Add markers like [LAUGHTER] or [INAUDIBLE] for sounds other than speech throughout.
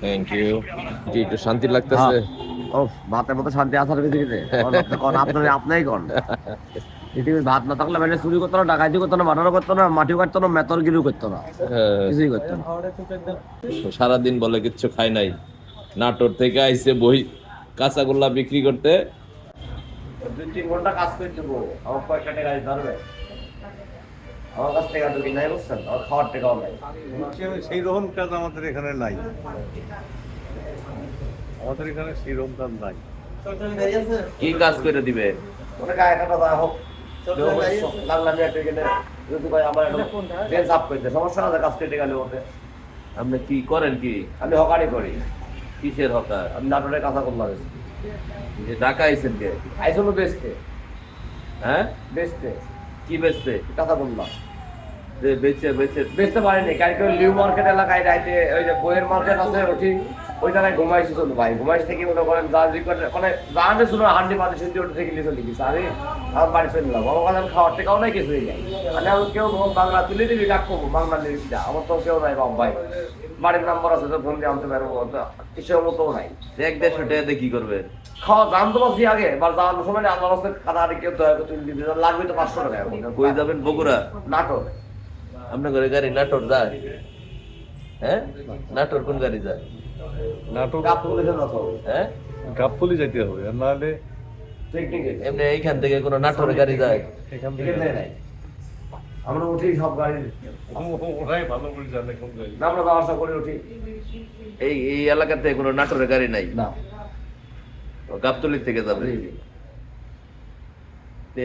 Thank you জি একটু শান্তি লাগতেছে। ও ভাতের মতো শান্তি আসার পৃথিবীতে। [LAUGHS] কোন আপনার আপনিই কোন? পৃথিবীর ভাত না থাকলে মানে চুরি করতো না ডাকাতি করতো না মাটানো করতো না মাটি কাটতো না মেতর গিরু করতো না। হ্যাঁ, কিছুই করতো না। সারাদিন বলে কিচ্ছু খাই নাই। নাটোর থেকে আইসে বই কাঁচাগোল্লা বিক্রি করতে। দুই তিন ঘণ্টা কাজ করে দেবো। আমার টাকা দিতে পারবে আমার কাছ থেকে তো কিনাই বুঝছেন? আমার খাওয়ার টাকাও নাই। সেই রকম কাজ আমাদের এখানে নাই। আমাদের এখানে সেই রকম কাজ নাই। কি কাজ করে দিবে? ওটা গায়ে কাটা দেওয়া হোক। লাগলাম একটা গেলে যদি ভাই আমার বেঞ্চ আপ করে সমস্যা আছে কাজ কেটে গেলে ওতে আপনি কি করেন কি? আমি হকারি করি। কিসের হকার? আমি নাটোরে কাঁচা করলাম যে ঢাকা আইছেন কে? বেচতে। হ্যাঁ? বেচতে। কি বেচতে? কাঁচা করলাম যে বেচে বেচে বেচতে পারিনি। কালকে ওই লিউ মার্কেট এলাকায় রাইতে ওই যে বইয়ের মার্কেট আছে ওটি ওই জায়গায় ঘুমাইছি চলো ভাই। ঘুমাইছি থেকে মনে করেন যা জি করে মানে জাহানে শুনো হান্ডি পাতি ওটা থেকে লিখে লিখেছি আরে আমার বাড়ি চলে নিলাম। আমার কাছে খাওয়ার টেকাও নাই কিছুই নাই মানে আমি কেউ বাংলা তুলে দিবি ডাক করব? বাংলা লিখেছি আমার তো কেউ নাই বাবা ভাই। বাড়ির নাম্বার আছে তো ফোন দিয়ে আনতে পারব। কিসের মতো নাই। এক দেড়শো টাকাতে কি করবে? খাওয়া জান তো বাসি আগে এবার জানার সময় আল্লাহ রাস্তায় আরে কেউ দয়া করে তুলে দিবি লাগবে তো পাঁচশো টাকা। কই যাবেন বগুড়া? নাটক আপনার ঘরে গাড়ি নাটোর যায় হ্যাঁ নাটোর কোন গাড়ি যায় নাটক কাপ তুলে না তো হ্যাঁ গাবতলি যেতে হবে আর নাহলে এমনি এইখান থেকে কোনো নাটোর গাড়ি যায় এখান থেকে নাই আমরা উঠি সব গাড়ি ওরাই ভালো করে জানে কোন গাড়ি না আমরা ব্যবস্থা করে উঠি এই এই এলাকাতে কোনো নাটোরের গাড়ি নাই না গাবতলি থেকে যাবে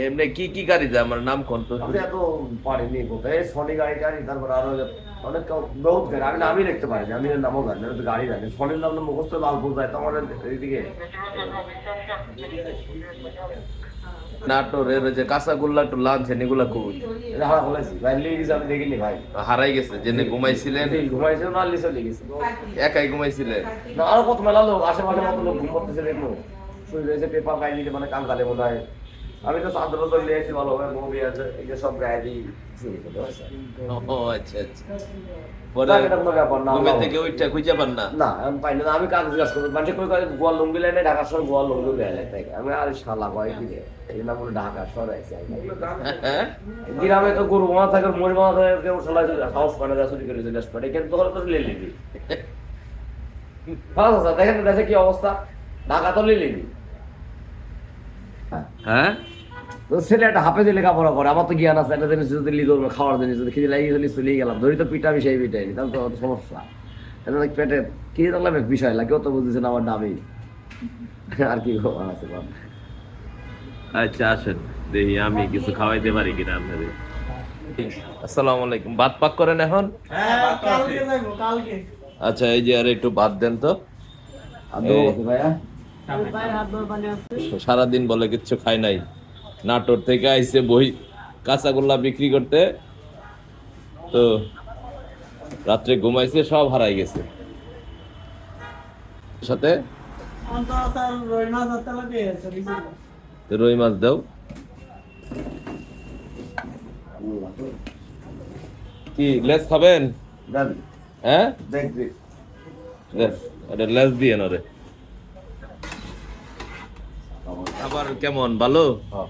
এমনি কি কি গাড়ি যায়? আমার নাম কোন? তো আমি এত পারিনি কোথায়। সনি গাড়ি গাড়ি তারপর আরও অনেক বহুত গাড়ি। আমি নামই পারিনি আমি নামও জানি না, আমি তো গাড়ি জানি সনির নাম তো মুখস্থ লালপুর যায় তো আমাদের এইদিকে। নাটোরের যে কাঁচাগোল্লা এগুলা কই? হারা বলেছি ভাই আমি দেখিনি ভাই। হারাই গেছে জেনে ঘুমাইছিলেন? ঘুমাইছে না লিসে লিয়ে গেছে। একাই ঘুমাইছিলেন? না আরও কত মেলা লোক আশেপাশে কত লোক ঘুম করতেছে দেখল পেপার গায়ে দিতে মানে কাঙ্গালে মনে হয় আমি তো এসেছি মুভি আছে এই যে সব গায়ে দিই? ও আচ্ছা আচ্ছা। পরে এটা কোনো ব্যাপার না, ঘুমে থেকে ওইটা খুঁজে পান না? না আমি পাই না আমি কাজ জিজ্ঞাসা করব। মানুষ কই কয় গোয়া লুঙ্গি লাইনে ঢাকার সময় গোয়া লুঙ্গি লাইনে তাই আমি আর শালা কয় কি এই না বলে ঢাকা শহর আছে হ্যাঁ? গ্রামে তো গরু মাথা থাকে মরি মাথা থাকে কেউ শালা হাউস পানে যা চুরি করে চলে আসবে কিন্তু তোর তো লে লিবি। ভালো আছে দেখেন দেশে কি অবস্থা? ঢাকা তো লে লিবি। হ্যাঁ? তো ছেলে একটা হাফে দিলে কাপড় করে আমার তো জ্ঞান আছে একটা জিনিস যদি লি ধরবে খাওয়ার জিনিস যদি খিদে লাগিয়ে চলি চলিয়ে গেলাম ধরি তো পিঠা বিষয় পিঠাই তাহলে তো সমস্যা। এটা পেটে কি থাকলে বিষয় লাগে কেউ তো বুঝতেছে না আমার নামই। আর কি খবর আছে আচ্ছা আসেন। দেখি আমি কিছু খাওয়াইতে পারি কিনা আপনাদের। আসসালামু আলাইকুম। ভাত পাক করেন এখন? আচ্ছা এই যে আর একটু ভাত দেন তো। ভাইয়া? সারাদিন বলে কিচ্ছু খাই নাই। নাটোর থেকে আইসে বই কাঁচাগোল্লা বিক্রি করতে। তো রাত্রে ঘুমাইছে সব হারাই গেছে। সাথে রুই মাছ দাও। কি লেস খাবেন? হ্যাঁ? লেস দিয়ে নরে আবার কেমন? ভালো? হ্যাঁ।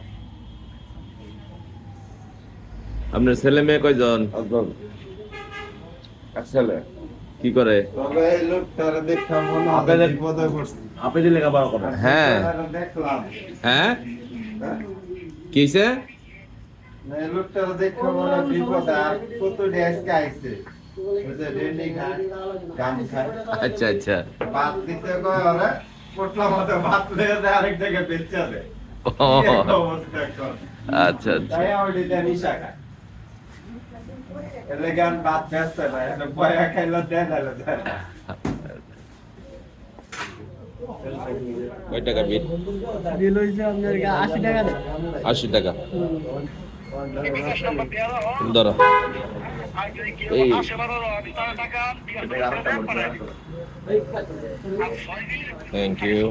আপনার ছেলে মেয়ে কয়জন? ছেলে। কি করে? মনে হয় হ্যাঁ। হ্যাঁ? খায় আচ্ছা আচ্ছা। আচ্ছা আচ্ছা। কয় টাকা বিল? বিল আপনার টাকা। আশি টাকা। ধরো এই। থ্যাংক ইউ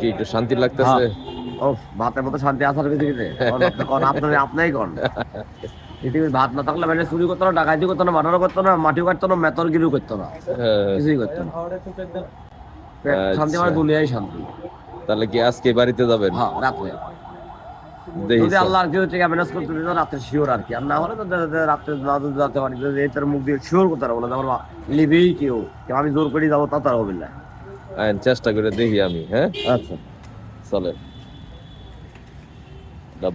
জি একটু শান্তি লাগতেছে। ও ভাতের মতো শান্তি আসার পৃথিবীতে। আপনার আপনিই কোন। [LAUGHS] পৃথিবীর ভাত না থাকলে মানে চুরি করতো না ডাকাতি করতো না মার্ডারও করতো না মাটিও কাটতো না মেতর গিরু করতো না। হ্যাঁ, কিছুই করতো না। আচ্ছা। শান্তি মানে দুনিয়ায় শান্তি। তাহলে কি আজকে বাড়িতে যাবেন? হ্যাঁ রাত্রে। দেখি যদি আল্লাহ কেউ থেকে ম্যানেজ করতে রাত্রে শিওর আর কি। আর না হলে তো রাত্রে যেতে পারি। যে এই তার মুখ দিয়ে শিওর করতে পারব না আমার লিবেই কেউ। আমি জোর করে যাব তা তার হবে না। চেষ্টা করে দেখি আমি হ্যাঁ? আচ্ছা। চলে।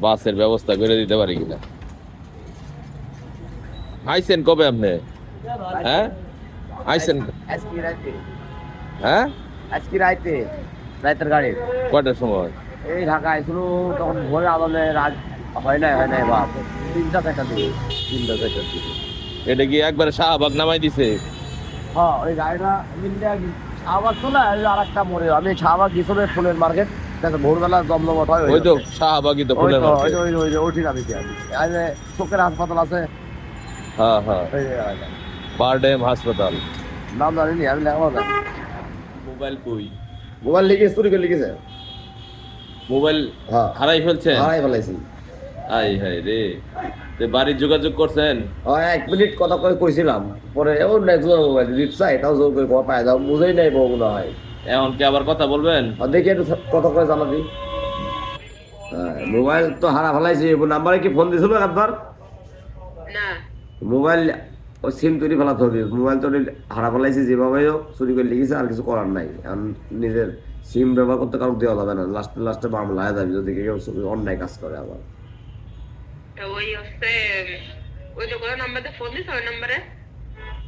বাসের ব্যবস্থা করে দিতে পারি কিনা? আইসেন কবে আপনি? হ্যাঁ? আইসেন হ্যাঁ? আজকে রাতে রাতের গাড়ি। কয়টার সময়? এই ঢাকায় শুরু তখন ভোরে আলোনে রাত হয় নাই হয় নাই বাপ তিনটা চারটা দিকে তিনটা চারটা দিকে এটা কি একবারে শাহবাগ নামাই দিছে? হ্যাঁ ওই গাড়িটা মিললে শাহবাগ চলে আর একটা মোড়ে। আমি শাহবাগ গিয়েছিল ফুলের মার্কেট। ভোরবেলা জমজমট হয় ওই তো শাহবাগই তো ফুলের তো ওই ওই ওই তো, ওইটি নামি আমি। চোখের হাসপাতাল আছে। হ্যাঁ হ্যাঁ। বারডেম হাসপাতাল। নাম জানিনি আমি না মোবাইল কই? মোবাইল লিখে চুরি করে লিখেছে। মোবাইল হ্যাঁ হারাই ফেলছে হারাই ফেলাইছি। আই হাই রে। তে বাড়ির যোগাযোগ করছেন? এক মিনিট কথা কয়ে কইছিলাম। পরে ও নেক্সট মোবাইল চাই তাও জোর করে কথা পায় বুঝেই নাই বগুলো হয়। এখন কি আবার কথা বলবেন? দেখি একটু করে জানাবি হ্যাঁ, মোবাইল তো হারা ফেলাইছি নাম্বারে কি ফোন দিছিল একবার? না। মোবাইল ও সিম তৈরি ফেলা হবে মোবাইল তো হারা ফেলাইছি যেভাবে হোক চুরি করে লিখেছে আর কিছু করার নাই। এখন নিজের সিম ব্যবহার করতে কারও দেওয়া যাবে না। লাস্টে লাস্টে মামলা হয়ে যাবে যদি কেউ অন্যায় কাজ করে আবার। ওই হচ্ছে ওই যে কোনো নাম্বারে ফোন দিস ওই নাম্বারে?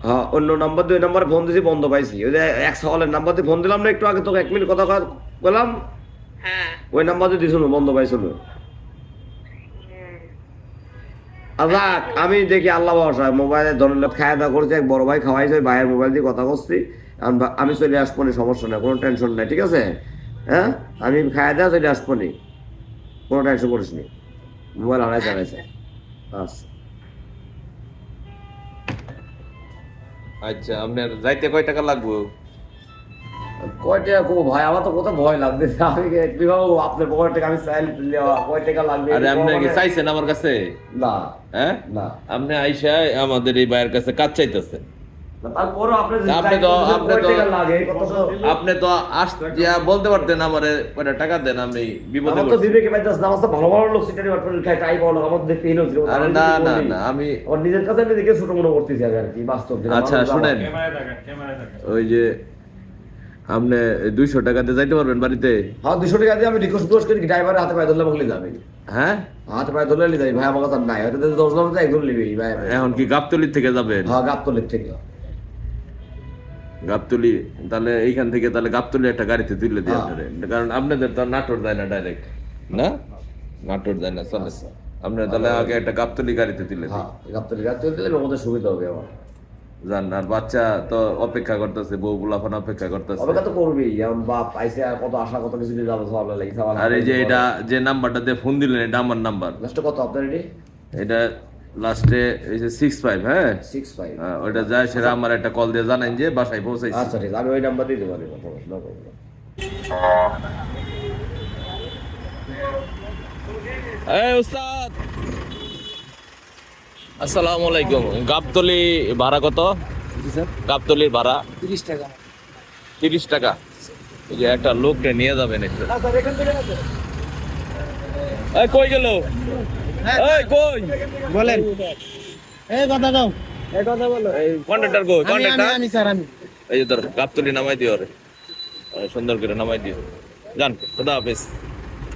হ্যাঁ অন্য নাম্বার দুই নাম্বারে ফোন দিয়েছি বন্ধ পাইছি। ওই যে এক সকালের নাম্বার দিয়ে ফোন দিলাম না একটু আগে তোকে এক মিনিট কথা বললাম হ্যাঁ। ওই নাম্বার দিয়ে দিয়েছিল বন্ধ পাইছিল আর যাক, আমি দেখি আল্লাহ ভরসা মোবাইলে ধরলে খাওয়া দাওয়া করছে এক বড় ভাই খাওয়াইছে ভাইয়ের মোবাইল দিয়ে কথা করছি আমি চলে আসব নি সমস্যা নেই কোনো টেনশন নাই ঠিক আছে? হ্যাঁ? আমি খাওয়া দাওয়া চলে আসব নি কোনো টেনশন করিস নি। মোবাইল হারাই চালাইছে আচ্ছা আচ্ছা আপনার যাইতে কয় টাকা লাগবে? কয় টাকা কো ভাই? আমার তো কত ভয় লাগতেছে আমি আপনার পকেট থেকে আমি চাইলে নেওয়া? কয় টাকা লাগবে? আরে আপনি কি মানে- চাইছেন আমার কাছে? না। হ্যাঁ? না। আপনি আইসা আমাদের এই ভাইয়ের কাছে কাজ চাইতেছেন। আপনি যদি তো- আপনি তো- টাকা লাগে আপনি তো আস যা বলতে পারতেন আমারে কয়টা টাকা দেন আমি বিপদে তো বিবেকে পাইতেছে না, আমার ভালো ভালো লোক সিটারি বাটপারি খায় তাই বলো আমার দেখতে হিলো ছিল আরে না না না আমি আমার নিজের কাছে আমি দেখে ছোট মনে করতেছি আর কি বাস্তব আচ্ছা শুনেন। ওই যে আপনি দুইশো টাকাতে যাইতে পারবেন বাড়িতে? হ্যাঁ দুশো টাকা দিয়ে আমি রিকোয়েস্ট করি ড্রাইভারের হাতে পায়ে ধরলে বলে যাবে। হ্যাঁ? হাতে পায়ে ধরলে নিয়ে যাবে ভাই আমার কাছে নাই হয়তো দশ জন একজন নিবি ভাই ভাই। এখন কি গাবতলির থেকে যাবেন? হ্যাঁ গাবতলের থেকে। গাবতলি তাহলে এইখান থেকে তাহলে গাবতলি একটা গাড়িতে তুলে দিয়ে হ্যাঁ। কারণ আপনাদের তো নাটোর যায় না ডাইরেক্ট না? নাটোর যায় না চলে। আপনার তাহলে আগে একটা গাবতলি গাড়িতে তুলে দিন হ্যাঁ গাবতলি গাবতলি দিলে আমাদের সুবিধা হবে আমার। জান আর বাচ্চা তো অপেক্ষা করতেছে বউ গুলাফান অপেক্ষা করতেছে। অপেক্ষা তো করবেই বাপ আইসে আর কত আশা কত কিছু দিয়ে যাব সব লাগে আর এই যে এটা যে নাম্বারটা দিয়ে ফোন দিলেন এটা আমার নাম্বার। লাস্টে কত আপনার এটি? এটা লাস্টে এই যে সিক্স ফাইভ হ্যাঁ? সিক্স ফাইভ হ্যাঁ, ওইটা যায় সেটা আমার একটা কল দিয়ে জানাই যে বাসায় পৌঁছাইছি। আচ্ছা ঠিক আছে। আমি ওই নাম্বার দিতে পারি. এই উস্তাদ! আসসালামু আলাইকুম। গাবতলি ভাড়া কত? গাবতলির ভাড়া? তিরিশ টাকা। তিরিশ টাকা? এই যে একটা লোককে নিয়ে যাবেন একটু। কই গেল এই কই বলেন। এই কথা দাও। এই কথা বলো। এই কন্ট্রাক্টর কই? আমি আমি স্যার আমি এই যে ধর গাবতলি নামাই দিও রে সুন্দর করে নামাই দিও। যান খুদা হাফেজ।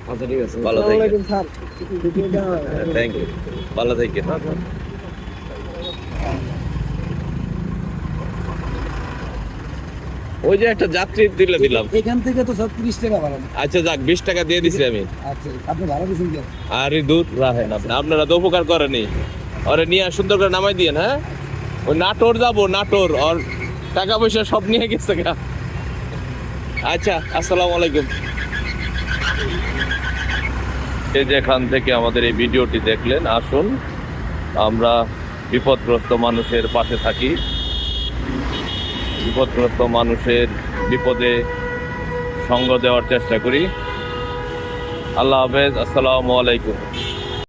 আচ্ছা ঠিক আছে। ভালো থাকেন থ্যাংক ইউ ভালো থাকেন ওই যে একটা যাত্রী দিলে দিলাম। এখান থেকে তো সব তিরিশ টাকা বাড়ানো আচ্ছা যাক বিশ টাকা দিয়ে দিছি আমি। আচ্ছা আপনি ভাড়া দিয়েছেন কেন? আরে দূর রাখেন আপনি আপনারা তো উপকার করেনি ওরে নিয়ে সুন্দর করে নামাই দিয়েন হ্যাঁ? ওই নাটোর যাব নাটোর আর টাকা পয়সা সব নিয়ে গেছে গা। আচ্ছা আসসালামু আলাইকুম। এই যেখান থেকে আমাদের এই ভিডিওটি দেখলেন আসুন আমরা বিপদগ্রস্ত মানুষের পাশে থাকি। বিপদগ্রস্ত মানুষের বিপদে সঙ্গ দেওয়ার চেষ্টা করি। আল্লাহ হাফেজ আসসালামু আলাইকুম।